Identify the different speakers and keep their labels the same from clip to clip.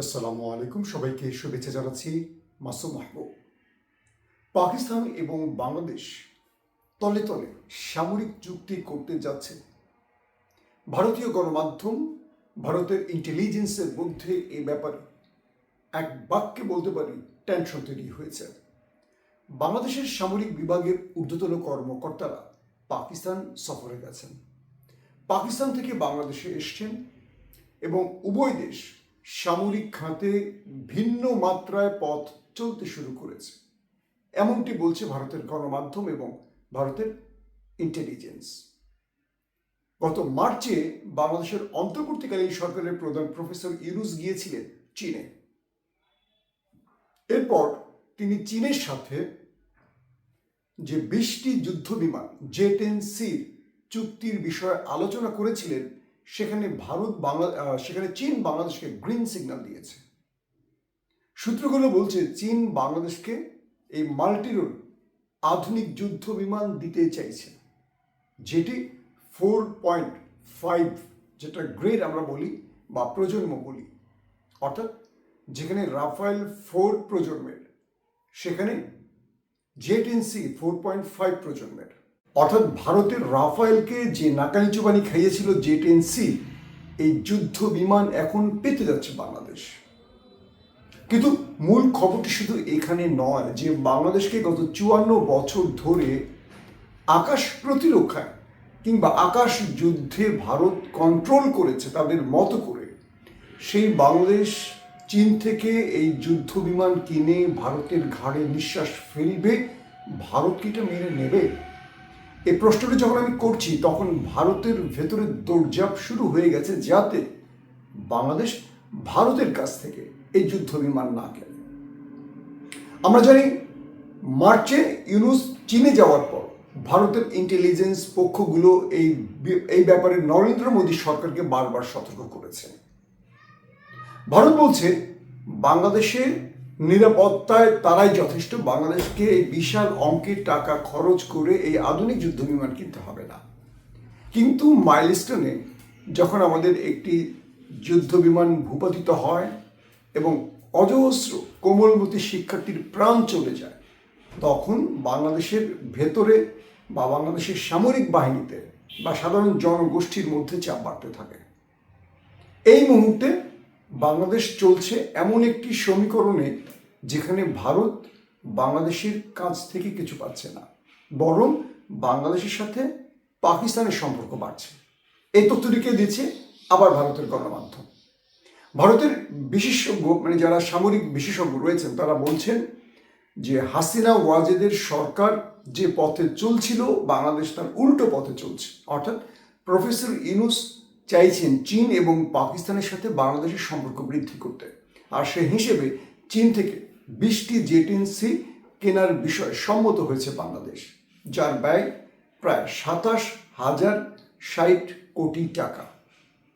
Speaker 1: আসসালামু আলাইকুম। সবাইকে শুভেচ্ছা জানাচ্ছি মাসুম মাহবুব। পাকিস্তান এবং বাংলাদেশ তলে তলে সামরিক চুক্তি করতে যাচ্ছে। ভারতীয় গণমাধ্যম ভারতের ইন্টেলিজেন্সের মধ্যে এ ব্যাপারে এক বাক্যে বলতে পারি টেনশন তৈরি হয়েছে। বাংলাদেশের সামরিক বিভাগের ঊর্ধ্বতন কর্মকর্তারা পাকিস্তান সফরে গেছেন। পাকিস্তান থেকে বাংলাদেশে এসছেন এবং উভয় দেশ সামরিক খাতে ভিন্ন মাত্রায় পথ চলতে শুরু করেছে। এমনটি বলছে ভারতের গণমাধ্যম এবং ভারতের ইন্টেলিজেন্স গত মার্চে বাংলাদেশের অন্তর্বর্তীকালীন সরকারের প্রধান প্রফেসর ইউনুস গিয়েছিলেন চীনে। এরপর তিনি চীনের সাথে যে বিশটি যুদ্ধ বিমান জে টেন সির চুক্তির বিষয়ে আলোচনা করেছিলেন সেখানে ভারত, বাংলা সেখানে চীন বাংলাদেশকে গ্রিন সিগন্যাল দিয়েছে। সূত্রগুলো বলছে চীন বাংলাদেশকে এই মাল্টিরোল আধুনিক যুদ্ধ বিমান দিতে চাইছে। যেটি ফোর পয়েন্ট ফাইভ যেটা গ্রেড আমরা বলি বা প্রজন্ম বলি। অর্থাৎ যেখানে রাফায়েল ফোর প্রজন্মের, সেখানে jet in C four point five প্রজন্মের। অর্থাৎ ভারতের রাফায়েলকে যে নাকানি চুবানি খাইয়েছিল জেট সি এই যুদ্ধ বিমান এখন পেতে যাচ্ছে বাংলাদেশ। কিন্তু মূল খবরটি শুধু এখানে নয়, যে বাংলাদেশকে গত চুয়ান্ন বছর ধরে আকাশ প্রতিরক্ষায় কিংবা আকাশ যুদ্ধে ভারত কন্ট্রোল করেছে তাদের মতো করে, সেই বাংলাদেশ, চীন থেকে এই যুদ্ধ বিমান কিনে ভারতের ঘাড়ে নিঃশ্বাস ফেলবে ভারত কি এটা মেনে নেবে। এই প্রশ্নটি যখন আমি করছি, তখন ভারতের ভেতরে দৌড়ঝাঁপ শুরু হয়ে গেছে যাতে বাংলাদেশ ভারতের কাছ থেকে এই যুদ্ধ বিমান না কেনে। আমরা জানি, মার্চে ইউনুস চীনে যাওয়ার পর ভারতের ইন্টেলিজেন্স পক্ষগুলো এই এই ব্যাপারে নরেন্দ্র মোদী সরকারকে বারবার সতর্ক করেছে। ভারত বলছে বাংলাদেশের নিরাপত্তায় তারাই যথেষ্ট। বাংলাদেশকে বিশাল অঙ্কের টাকা খরচ করে এই আধুনিক যুদ্ধ বিমান কিনতে হবে না। কিন্তু মাইলস্টোনে যখন আমাদের একটি যুদ্ধ বিমান ভূপাতিত হয় এবং অজস্র কোমলমতি শিক্ষার্থীর প্রাণ চলে যায়, তখন বাংলাদেশের ভেতরে বা বাংলাদেশের সামরিক বাহিনীতে বা সাধারণ জনগোষ্ঠীর মধ্যে চাপ বাড়তে থাকে। এই মুহূর্তে বাংলাদেশ চলছে এমন একটি সমীকরণে যেখানে ভারত বাংলাদেশের কাছ থেকে কিছু পাচ্ছে না, বরং বাংলাদেশের সাথে পাকিস্তানের সম্পর্ক বাড়ছে। এই তথ্যটিকে দিচ্ছে আবার ভারতের গণমাধ্যম। ভারতের বিশেষজ্ঞ মানে যারা সামরিক বিশেষজ্ঞ রয়েছেন, তারা বলছেন যে হাসিনা ওয়াজেদের সরকার যে পথে চলছিল, বাংলাদেশ তার উল্টো পথে চলছে। অর্থাৎ প্রফেসর ইনুস চাইছেন চীন এবং পাকিস্তানের সাথে বাংলাদেশের সম্পর্ক বৃদ্ধি করতে। আর সে হিসেবে চীন থেকে বিশটি জেটেন্সি কেনার বিষয়ে সম্মত হয়েছে বাংলাদেশ, যার ব্যয় প্রায় সাতাশ হাজার ষাট কোটি টাকা।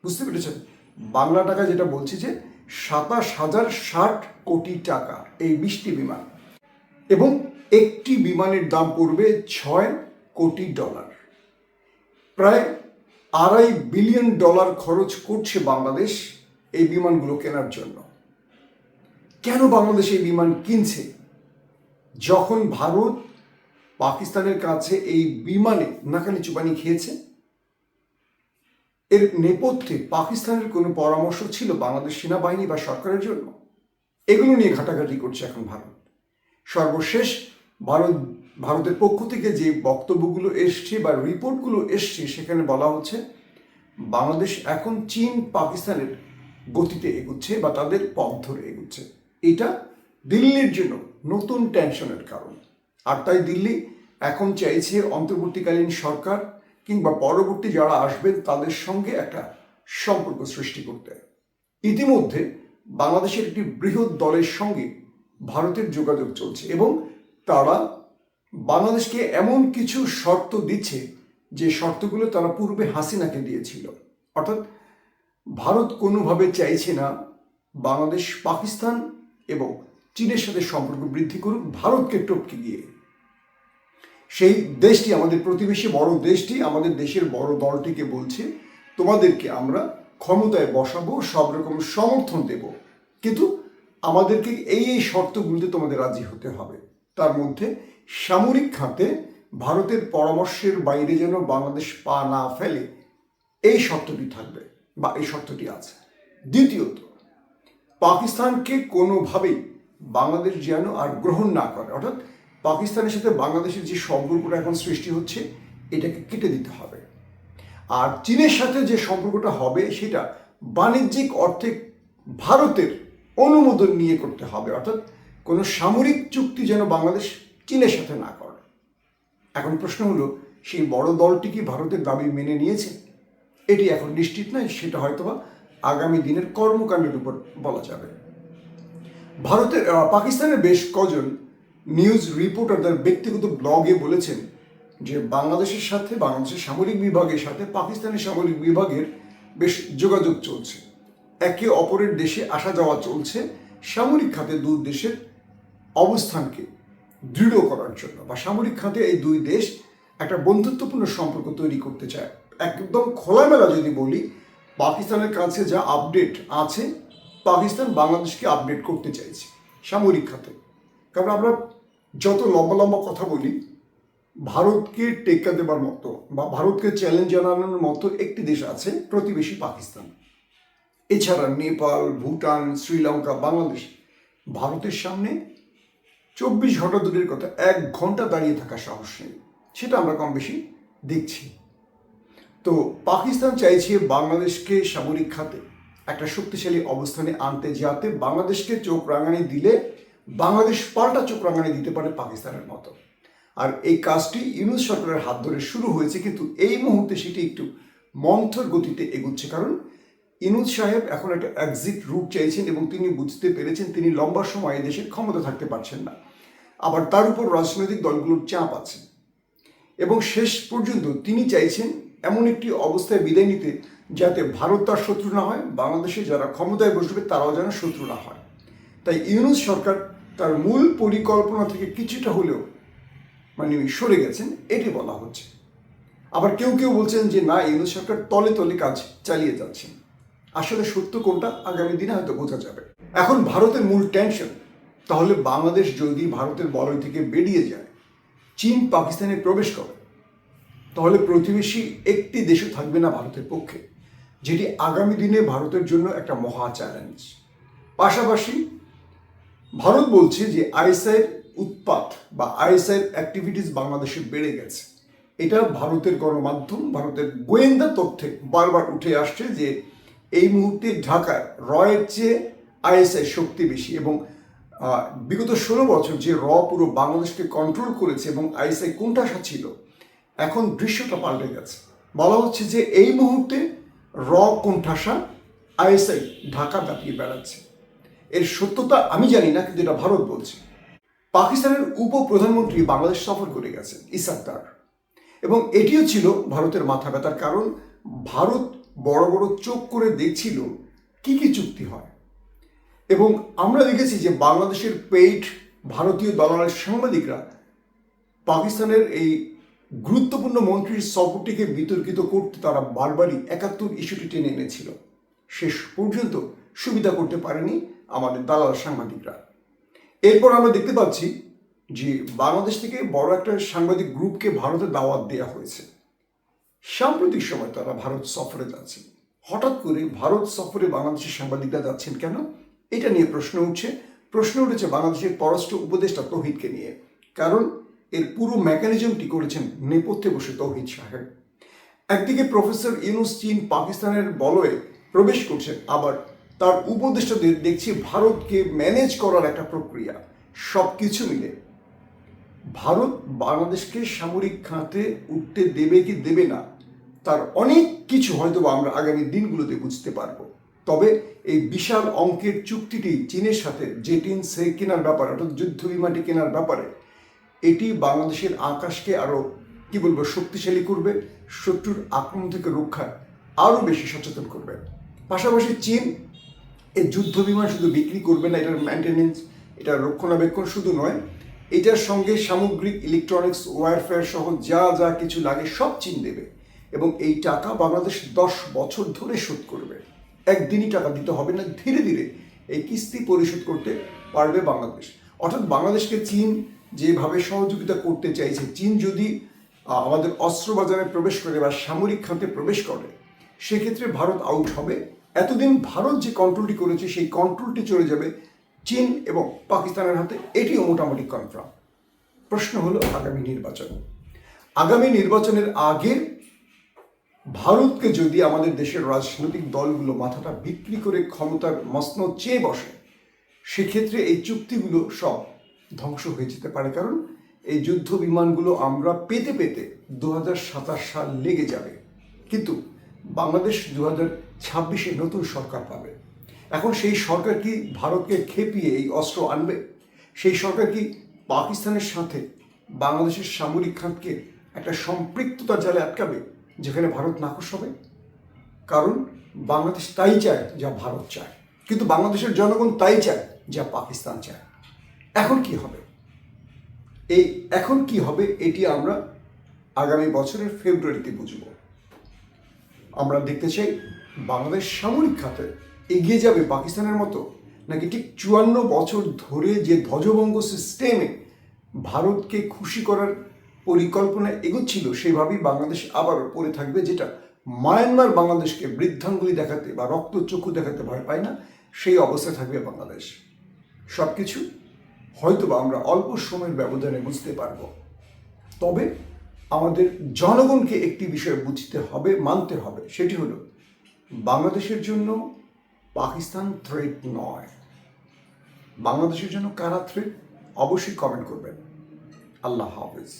Speaker 1: বুঝতে পেরেছেন? বাংলা টাকা যেটা বলছি যে সাতাশ হাজার ষাট কোটি টাকা এই বিশটি বিমান। এবং একটি বিমানের দাম পড়বে ছয় কোটি ডলার। প্রায় আড়াই বিলিয়ন ডলার খরচ করছে বাংলাদেশ এই বিমানগুলো কেনার জন্য। কেন বাংলাদেশ এই বিমান কিনছে? যখন ভারত পাকিস্তানের কাছে এই বিমানে নাকানি চুপানি খেয়েছে, এর নেপথ্যে পাকিস্তানের কোনো পরামর্শ ছিল বাংলাদেশ সেনাবাহিনী বা সরকারের জন্য? এগুলো নিয়ে ঘাটাঘাটি করছে এখন ভারত। সর্বশেষ ভারত, ভারতের পক্ষ থেকে যে বক্তব্যগুলো এসছে বা রিপোর্টগুলো এসছে, সেখানে বলা হচ্ছে বাংলাদেশ এখন চীন, পাকিস্তানের গতিতে এগুচ্ছে বা তাদের পথ ধরে এগুচ্ছে। এটা দিল্লির জন্য নতুন টেনশনের কারণ। আর তাই দিল্লি এখন চাইছে অন্তর্বর্তীকালীন সরকার কিংবা পরবর্তী যারা আসবেন তাদের সঙ্গে একটা সম্পর্ক সৃষ্টি করতে। ইতিমধ্যে বাংলাদেশের একটি বৃহৎ দলের সঙ্গে ভারতের যোগাযোগ চলছে এবং তারা বাংলাদেশকে এমন কিছু শর্ত দিচ্ছে যে শর্তগুলো তারা পূর্বে হাসিনাকে দিয়েছিল। অর্থাৎ ভারত কোনোভাবে চাইছে না বাংলাদেশ পাকিস্তান এবং চীনের সাথে সম্পর্ক বৃদ্ধি করুক, ভারতকে টপকে গিয়ে। সেই দেশটি আমাদের প্রতিবেশী, বড় দেশটি, আমাদের দেশের বড় দলটিকে বলছে, তোমাদেরকে আমরা ক্ষমতায় বসাবো, সব রকম সমর্থন দেব। কিন্তু আমাদেরকে এই এই শর্তগুলিতে তোমাদের রাজি হতে হবে। তার মধ্যে সামরিক খাতে ভারতের পরামর্শের বাইরে যেন বাংলাদেশ পা না ফেলে, এই শর্তটি থাকবে বা এই শর্তটি আছে। দ্বিতীয়ত, পাকিস্তানকে কোনোভাবেই বাংলাদেশ যেন আর গ্রহণ না করে, অর্থাৎ পাকিস্তানের সাথে বাংলাদেশের যে সম্পর্কটা এখন সৃষ্টি হচ্ছে, এটাকে কেটে দিতে হবে। আর চীনের সাথে যে সম্পর্কটা হবে, সেটা বাণিজ্যিক অর্থে ভারতের অনুমোদন নিয়ে করতে হবে, অর্থাৎ কোনো সামরিক চুক্তি যেন বাংলাদেশ চীনের সাথে না করে। এখন প্রশ্ন হলো, সেই বড় দলটি কি ভারতের দাবি মেনে নিয়েছে? এটি এখন নিশ্চিত নয়, সেটা হয়তোবা আগামী দিনের কর্মকাণ্ডের উপর বলা যাবে। ভারতের পাকিস্তানের বেশ কজন নিউজ রিপোর্টার তার ব্যক্তিগত ব্লগে বলেছেন যে বাংলাদেশের সাথে, বাংলাদেশের সামরিক বিভাগের সাথে, পাকিস্তানের সামরিক বিভাগের বেশ যোগাযোগ চলছে। একে অপরের দেশে আসা যাওয়া চলছে। সামরিক খাতে দুই দেশের অবস্থানকে দৃঢ় করার জন্য বা সামরিক খাতে এই দুই দেশ একটা বন্ধুত্বপূর্ণ সম্পর্ক তৈরি করতে চায়। একদম খোলামেলা যদি বলি, পাকিস্তানের কাছে যা আপডেট আছে, পাকিস্তান বাংলাদেশকে আপডেট করতে চাইছে সামরিক খাতে। কারণ আমরা যত লম্বা লম্বা কথা বলি, ভারতকে টেক্কা দেবার মতো বা ভারতকে চ্যালেঞ্জ জানানোর মতো একটি দেশ আছে, প্রতিবেশী পাকিস্তান। এছাড়া নেপাল, ভুটান, শ্রীলঙ্কা, বাংলাদেশ ভারতের সামনে চব্বিশ ঘণ্টা দূরের কথা, এক ঘণ্টা দাঁড়িয়ে থাকা সাহস নেই। সেটা আমরা কম বেশি দেখছি। তো পাকিস্তান চাইছে বাংলাদেশকে সামরিক খাতে একটা শক্তিশালী অবস্থানে আনতে, যাতে বাংলাদেশকে চোখ রাঙানি দিলে বাংলাদেশ পাল্টা চোখ রাঙানি দিতে পারে পাকিস্তানের মতো। আর এই কাজটি ইউনুস সরকারের হাত ধরে শুরু হয়েছে, কিন্তু এই মুহূর্তে সেটি একটু মন্থর গতিতে এগুচ্ছে। কারণ ইনুজ সাহেব এখন একটা এক্সিট রুট চাইছেন এবং তিনি বুঝতে পেরেছেন তিনি লম্বা সময় দেশের ক্ষমতা থাকতে পারছেন না। আবার তার উপর রাজনৈতিক দলগুলোর চাপ আছে। এবং শেষ পর্যন্ত তিনি চাইছেন এমন একটি অবস্থায় বিদায় নিতে যাতে ভারত তার শত্রু না হয়, বাংলাদেশে যারা ক্ষমতায় বসবে তারাও যেন শত্রু না হয়। তাই ইউনুস সরকার তার মূল পরিকল্পনা থেকে কিছুটা হলেও মানে সরে গেছেন, এটি বলা হচ্ছে। আবার কেউ কেউ বলছেন যে, না, ইউনুস সরকার তলে তলে কাজ চালিয়ে যাচ্ছেন। আসলে সত্য কোনটা আগামী দিনে হয়তো বোঝা যাবে। এখন ভারতের মূল টেনশন, তাহলে বাংলাদেশ যদি ভারতের বলয় থেকে বেরিয়ে যায়, চীন পাকিস্তানে প্রবেশ করে, তাহলে প্রতিবেশী একটি দেশও থাকবে না ভারতের পক্ষে, যেটি আগামী দিনে ভারতের জন্য একটা মহা চ্যালেঞ্জ পাশাপাশি ভারত বলছে যে আইএসআইয়ের উৎপাত বা আইএসআইয়ের অ্যাক্টিভিটিস বাংলাদেশে বেড়ে গেছে। এটা ভারতের গণমাধ্যম, ভারতের গোয়েন্দা তথ্যে বারবার উঠে আসছে যে এই মুহূর্তে ঢাকার রয়ের চেয়ে আইএসআই শক্তি বেশি এবং বিগত ষোলো বছর যে র পুরো বাংলাদেশকে কন্ট্রোল করেছে এবং আইএসআই কোনটাশা ছিল, এখন দৃশ্যটা পাল্টে গেছে। বলা হচ্ছে যে এই মুহূর্তে র কোণঠাসা আইএসআই ঢাকা ব্যাপিয়ে বেড়াচ্ছে। এর সত্যতা আমি জানি না, কিন্তু এটা ভারত বলছে। পাকিস্তানের উপ প্রধানমন্ত্রী বাংলাদেশ সফর করে গেছেন, ইসাকদার। এবং এটিও ছিল ভারতের মাথা ব্যথার কারণ। ভারত বড় বড় চোখ করে দেখছিল কি কি চুক্তি হয়। এবং আমরা দেখেছি যে বাংলাদেশের পেইড ভারতীয় দলালের সাংবাদিকরা পাকিস্তানের এই গুরুত্বপূর্ণ মন্ত্রীর সফরটিকে বিতর্কিত করতে তারা বারবারই একাত্তর ইস্যুটি টেনে এনেছিল। শেষ পর্যন্ত সুবিধা করতে পারেনি আমাদের দালাল সাংবাদিকরা। এরপর আমরা দেখতে পাচ্ছি যে বাংলাদেশ থেকে বড় একটা সাংবাদিক গ্রুপকে ভারতে দাওয়াত দেওয়া হয়েছে। সাম্প্রতিক সময় তারা ভারত সফরে যাচ্ছে হঠাৎ করে ভারত সফরে বাংলাদেশের সাংবাদিকরা যাচ্ছেন কেন? এটা নিয়ে প্রশ্ন উঠছে। প্রশ্ন উঠেছে বাংলাদেশের পররাষ্ট্র উপদেষ্টা তৌহিদকে নিয়ে। কারণ এর পুরো মেকানিজমটি করেছেন নেপথ্যে বসে তৌহিদ সাহেব একদিকে প্রফেসর ইউনুস চীন পাকিস্তানের বলয়ে প্রবেশ করছেন আবার তার উপদেষ্টাদের দেখছি ভারতকে ম্যানেজ করার একটা প্রক্রিয়া। সব কিছু মিলে ভারত বাংলাদেশকে সামরিক খাতে উঠতে দেবে কি দেবে না তার অনেক কিছু হয়তো আমরা আগামী দিনগুলোতে বুঝতে পারব। তবে এই বিশাল অঙ্কের চুক্তিটি চীনের সাথে জেটিন সে কেনার ব্যাপারে অর্থাৎ যুদ্ধ বিমাটি কেনার ব্যাপারে, এটি বাংলাদেশের আকাশকে আরও কি বলব, শক্তিশালী করবে, শত্রুর আক্রমণ থেকে রক্ষায় আরও বেশি সচেতন করবে। পাশাপাশি চীন এই যুদ্ধ বিমান শুধু বিক্রি করবে না, এটার মেনটেনেন্স এটার রক্ষণাবেক্ষণ শুধু নয়, এটার সঙ্গে সামগ্রিক ইলেকট্রনিক্স ওয়ারফেয়ার সহ যা যা কিছু লাগে সব চীন দেবে। এবং এই টাকা বাংলাদেশ দশ বছর ধরে শোধ করবে। একদিনই টাকা দিতে হবে না, ধীরে ধীরে এই কিস্তি পরিশোধ করতে পারবে বাংলাদেশ। অর্থাৎ বাংলাদেশকে চীন যেভাবে সহযোগিতা করতে চাইছে, চীন যদি আমাদের অস্ত্র বাজারে প্রবেশ করে বা সামরিক খাতে প্রবেশ করে, সেক্ষেত্রে ভারত আউট হবে। এতদিন ভারত যে কন্ট্রোলটি করেছে, সেই কন্ট্রোলটি চলে যাবে চীন এবং পাকিস্তানের হাতে। এটিও মোটামুটি কনফার্ম প্রশ্ন হলো আগামী নির্বাচন। আগামী নির্বাচনের আগে ভারতকে যদি আমাদের দেশের রাজনৈতিক দলগুলো মাথাটা বিক্রি করে ক্ষমতার মসনদ চেয়ে বসে, সেক্ষেত্রে এই চুক্তিগুলো সব ধ্বংস হয়ে যেতে পারে। কারণ এই যুদ্ধ বিমানগুলো আমরা পেতে পেতে দু হাজার সাতাশ সাল লেগে যাবে। কিন্তু বাংলাদেশ দু হাজার ছাব্বিশে নতুন সরকার পাবে। এখন সেই সরকার কি ভারতকে খেপিয়ে এই অস্ত্র আনবে? সেই সরকার কি পাকিস্তানের সাথে বাংলাদেশের সামরিক খাতকে একটা সম্পৃক্ততার জালে আটকাবে? যেখানে ভারত নাকশ হবে। কারণ বাংলাদেশ তাই চায় যা ভারত চায়। কিন্তু বাংলাদেশের জনগণ তাই চায় যা পাকিস্তান চায়। এখন কি হবে? এই এখন কি হবে এটি আমরা আগামী বছরের ফেব্রুয়ারিতে বুঝব। আমরা দেখতে চাই বাংলাদেশ সামরিক খাতে এগিয়ে যাবে পাকিস্তানের মতো, নাকি ঠিক চুয়ান্ন বছর ধরে যে ধ্বজভঙ্গ সিস্টেমে ভারতকে খুশি করার পরিকল্পনা এগোচ্ছিল, সেভাবেই বাংলাদেশ আবার পড়ে থাকবে, যেটা মায়ানমার বাংলাদেশকে বৃদ্ধাঙ্গুলি দেখাতে বা রক্তচক্ষু দেখাতে ভয় পায় না, সেই অবস্থায় থাকবে বাংলাদেশ। সব কিছু হয়তো বা আমরা অল্প সময়ের ব্যবধানে বুঝতে পারব। তবে আমাদের জনগণকে একটি বিষয় বুঝতে হবে, মানতে হবে, সেটি হলো বাংলাদেশের জন্য পাকিস্তান থ্রেট নয়। বাংলাদেশের জন্য কারা থ্রেট অবশ্যই কমেন্ট করবেন। আল্লাহ হাফেজ।